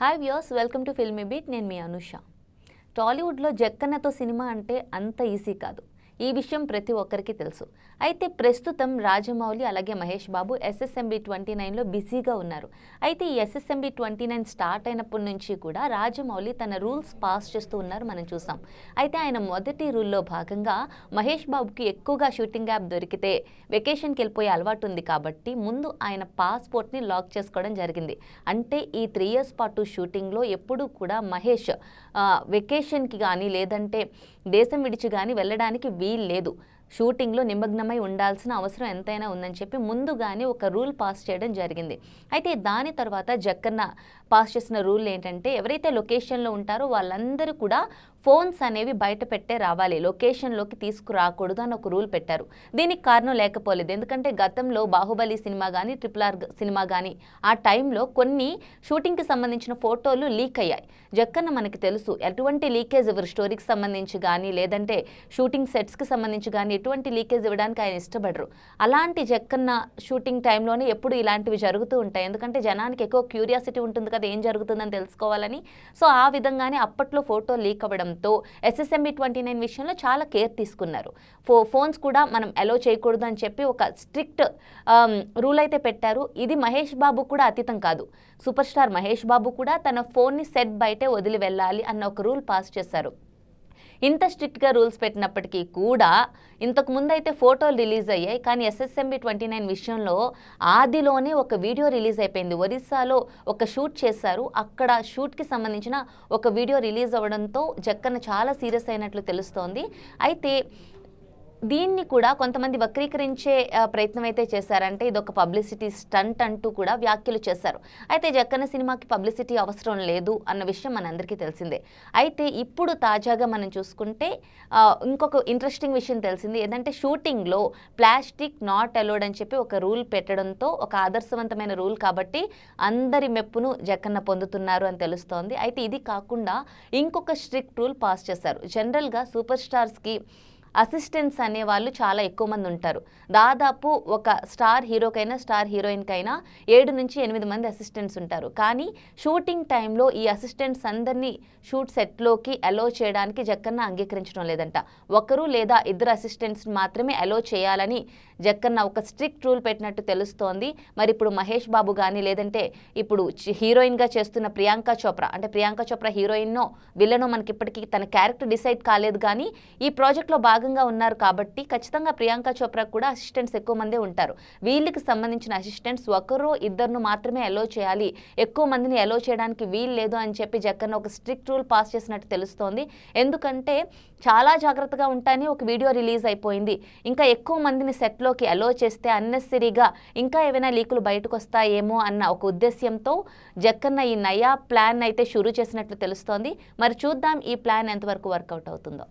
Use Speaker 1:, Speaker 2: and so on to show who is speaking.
Speaker 1: Hi views welcome to Filmi Beat నేను మీ అనుష. టాలీవుడ్లో జక్కన్నతో సినిమా అంటే అంత ఈజీ కాదు. ఈ విషయం ప్రతి ఒక్కరికి తెలుసు. అయితే ప్రస్తుతం రాజమౌళి అలాగే మహేష్ బాబు ఎస్ఎస్ఎంబి ట్వంటీ నైన్లో బిజీగా ఉన్నారు. అయితే ఈ ఎస్ఎస్ఎంబి ట్వంటీ నైన్ స్టార్ట్ అయినప్పటి నుంచి కూడా రాజమౌళి తన రూల్స్ పాస్ చేస్తూ ఉన్నారు మనం చూసాం. అయితే ఆయన మొదటి రూల్లో భాగంగా మహేష్ బాబుకి ఎక్కువగా షూటింగ్ యాప్ దొరికితే వెకేషన్కి వెళ్ళిపోయే అలవాటు ఉంది కాబట్టి ముందు ఆయన పాస్పోర్ట్ని లాక్ చేసుకోవడం జరిగింది. అంటే ఈ త్రీ ఇయర్స్ పాటు షూటింగ్లో ఎప్పుడూ కూడా మహేష్ వెకేషన్కి కానీ లేదంటే దేశం విడిచి కానీ వెళ్ళడానికి లేదు షూటింగ్లో నిమగ్నమై ఉండాల్సిన అవసరం ఎంతైనా ఉందని చెప్పి ముందుగానే ఒక రూల్ పాస్ చేయడం జరిగింది. అయితే దాని తర్వాత జక్కన్న పాస్ చేసిన రూల్ ఏంటంటే ఎవరైతే లొకేషన్లో ఉంటారో వాళ్ళందరూ కూడా ఫోన్స్ అనేవి బయట పెట్టే రావాలి లొకేషన్లోకి తీసుకురాకూడదు అని ఒక రూల్ పెట్టారు. దీనికి కారణం లేకపోలేదు. ఎందుకంటే గతంలో బాహుబలి సినిమా కానీ ట్రిపుల్ ఆర్ సినిమా కానీ ఆ టైంలో కొన్ని షూటింగ్కి సంబంధించిన ఫోటోలు లీక్ అయ్యాయి. జక్కన్న మనకి తెలుసు ఎటువంటి లీకేజ్ ఇవ్వరు స్టోరీకి సంబంధించి కానీ లేదంటే షూటింగ్ సెట్స్కి సంబంధించి కానీ ఎటువంటి లీకేజ్ ఇవ్వడానికి ఆయన ఇష్టపడరు. అలాంటి జక్కన్న షూటింగ్ టైంలోనే ఎప్పుడు ఇలాంటివి జరుగుతూ ఉంటాయి. ఎందుకంటే జనానికి ఎక్కువ క్యూరియాసిటీ ఉంటుంది కదా ఏం జరుగుతుందని తెలుసుకోవాలని. సో ఆ విధంగానే అప్పట్లో ఫోటో లీక్ అవ్వడంతో ఎస్ఎస్ఎంబి ట్వంటీ నైన్ విషయంలో చాలా కేర్ తీసుకున్నారు. ఫో ఫోన్స్ కూడా మనం అలో చేయకూడదు అని చెప్పి ఒక స్ట్రిక్ట్ రూల్ అయితే పెట్టారు. ఇది మహేష్ బాబు కూడా అతీతం కాదు. సూపర్ స్టార్ మహేష్ బాబు కూడా తన ఫోన్ని సెట్ బయటే వదిలి వెళ్ళాలి అన్న ఒక రూల్ పాస్ చేశారు. ఇంత స్ట్రిక్ట్గా రూల్స్ పెట్టినప్పటికీ కూడా ఇంతకు ముందు అయితే ఫోటోలు రిలీజ్ అయ్యాయి. కానీ ఎస్ఎస్ఎంబి ట్వంటీ నైన్ విషయంలో ఆదిలోనే ఒక వీడియో రిలీజ్ అయిపోయింది. ఒరిస్సాలో ఒక షూట్ చేశారు. అక్కడ షూట్కి సంబంధించిన ఒక వీడియో రిలీజ్ అవ్వడంతో జక్కన చాలా సీరియస్ అయినట్లు తెలుస్తోంది. అయితే దీన్ని కూడా కొంతమంది వక్రీకరించే ప్రయత్నం అయితే చేశారంటే ఇది ఒక పబ్లిసిటీ స్టంట్ అంటూ కూడా వ్యాఖ్యలు చేశారు. అయితే జక్కన్న సినిమాకి పబ్లిసిటీ అవసరం లేదు అన్న విషయం మనందరికీ తెలిసిందే. అయితే ఇప్పుడు తాజాగా మనం చూసుకుంటే ఇంకొక ఇంట్రెస్టింగ్ విషయం తెలిసింది. ఏదంటే షూటింగ్లో ప్లాస్టిక్ నాట్ అలౌడ్ అని చెప్పి ఒక రూల్ పెట్టడంతో ఒక ఆదర్శవంతమైన రూల్ కాబట్టి అందరి మెప్పును జక్కన్న పొందుతున్నారు అని తెలుస్తోంది. అయితే ఇది కాకుండా ఇంకొక స్ట్రిక్ట్ రూల్ పాస్ చేశారు. జనరల్గా సూపర్ స్టార్స్కి అసిస్టెంట్స్ అనేవాళ్ళు చాలా ఎక్కువ మంది ఉంటారు. దాదాపు ఒక స్టార్ హీరోకైనా స్టార్ హీరోయిన్కైనా ఏడు నుంచి ఎనిమిది మంది అసిస్టెంట్స్ ఉంటారు. కానీ షూటింగ్ టైంలో ఈ అసిస్టెంట్స్ అందరినీ షూట్ సెట్లోకి అలో చేయడానికి జక్కన్న అంగీకరించడం లేదంట. ఒకరు లేదా ఇద్దరు అసిస్టెంట్స్ మాత్రమే అలో చేయాలని జక్కన్న ఒక స్ట్రిక్ట్ రూల్ పెట్టినట్టు తెలుస్తోంది. మరి ఇప్పుడు మహేష్ బాబు కానీ లేదంటే ఇప్పుడు హీరోయిన్గా చేస్తున్న ప్రియాంక చోప్రా అంటే ప్రియాంక చోప్రా హీరోయిన్నో విలనో మనకి ఇప్పటికీ తన క్యారెక్టర్ డిసైడ్ కాలేదు. కానీ ఈ ప్రాజెక్ట్లో బాగా భాగంగా ఉన్నారు కాబట్టి ఖచ్చితంగా ప్రియాంక చోప్రా కూడా అసిస్టెంట్స్ ఎక్కువ మందే ఉంటారు. వీళ్ళకి సంబంధించిన అసిస్టెంట్స్ ఒకరు ఇద్దరును మాత్రమే అలో చేయాలి. ఎక్కువ మందిని అలో చేయడానికి వీలు లేదు అని చెప్పి జక్కన్న ఒక స్ట్రిక్ట్ రూల్ పాస్ చేసినట్టు తెలుస్తోంది. ఎందుకంటే చాలా జాగ్రత్తగా ఉంటాయని ఒక వీడియో రిలీజ్ అయిపోయింది. ఇంకా ఎక్కువ మందిని సెట్లోకి అలో చేస్తే అన్నెసరీగా ఇంకా ఏవైనా లీకులు బయటకు వస్తాయేమో అన్న ఒక ఉద్దేశ్యంతో జక్కన్న ఈ నయా ప్లాన్ అయితే షురూ చేసినట్లు తెలుస్తోంది. మరి చూద్దాం ఈ ప్లాన్ ఎంతవరకు వర్కౌట్ అవుతుందో.